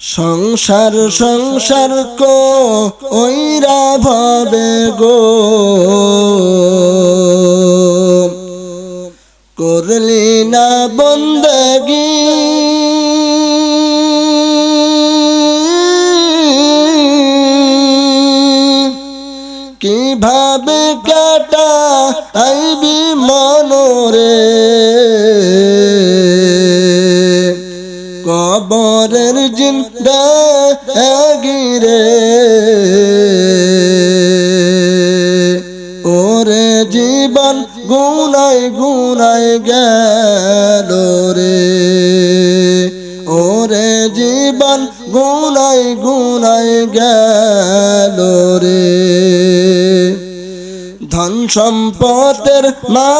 সংসার সংসার কো ওইরা ভাবে গো। করলি না বন্দগি। কীভাবে কাটা আইবি মনোরে? কবরের জিন্দা গিরে ওরে জীবন গুনাই গুনাই গেল রে। ওরে জীবন গুনাই গুনাই গেল রে। ধন সম্পদের মা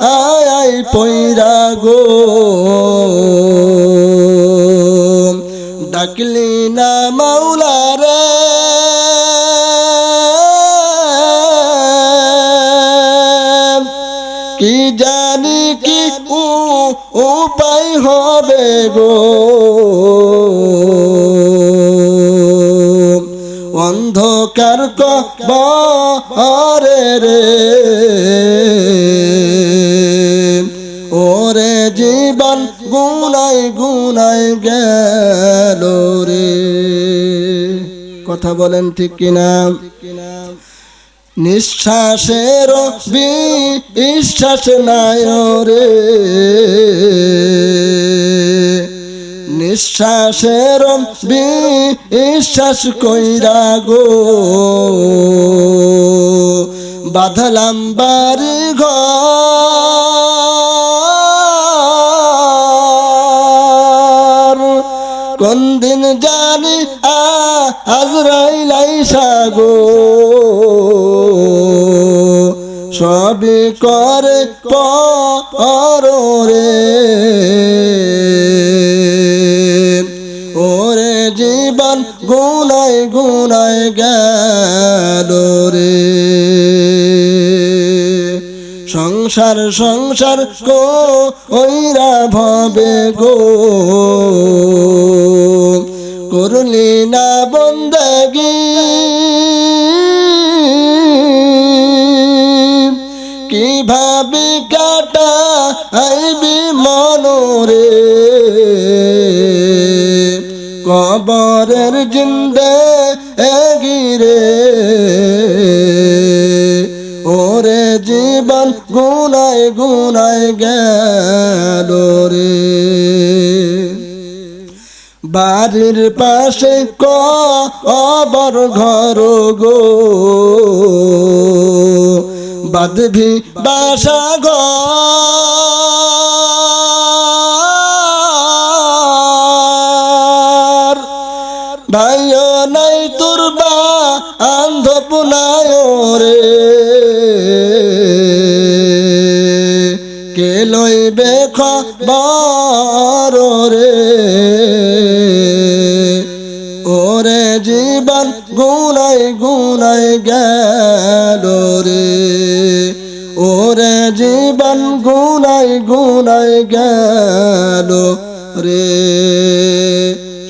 আয় পৈরা গো। ডাকলি না মাওলা রে। কি জানি কি উপায় হবে গো। অন্ধকার কবরে রে। ওরে জীবন গুনাই গুনাই গেল রে। কথা বলেন ঠিক কিনা? নিঃশ্বাসের বিশ্বাস নাই রে। নিঃশ্বাসের বিশ্বাস কইরা গো। বাঁধলাম বাড়ি ঘর। কোন দিন জানি আ, আজরাইল আইসা গো। সবই করে পর ওরে জীবন গুনাই গুনাই গেল রে। সংসার সংসার কো, ওইরা ভবে গো। আইবি মনোরে। কবরের জিন্দে গিরে ওরে জীবন গুনাই গুনাই গেল রে। বাড়ির পাশে কবর ঘর গো। বাদভি বাসা ঘর। নাই তোর বা আন্ধ পুনায় রে কে লইবে খবর রে ওরে জীবন গুনাই গুনাই গেল রে। ওরে জীবন গুনাই গুনাই গেল রে।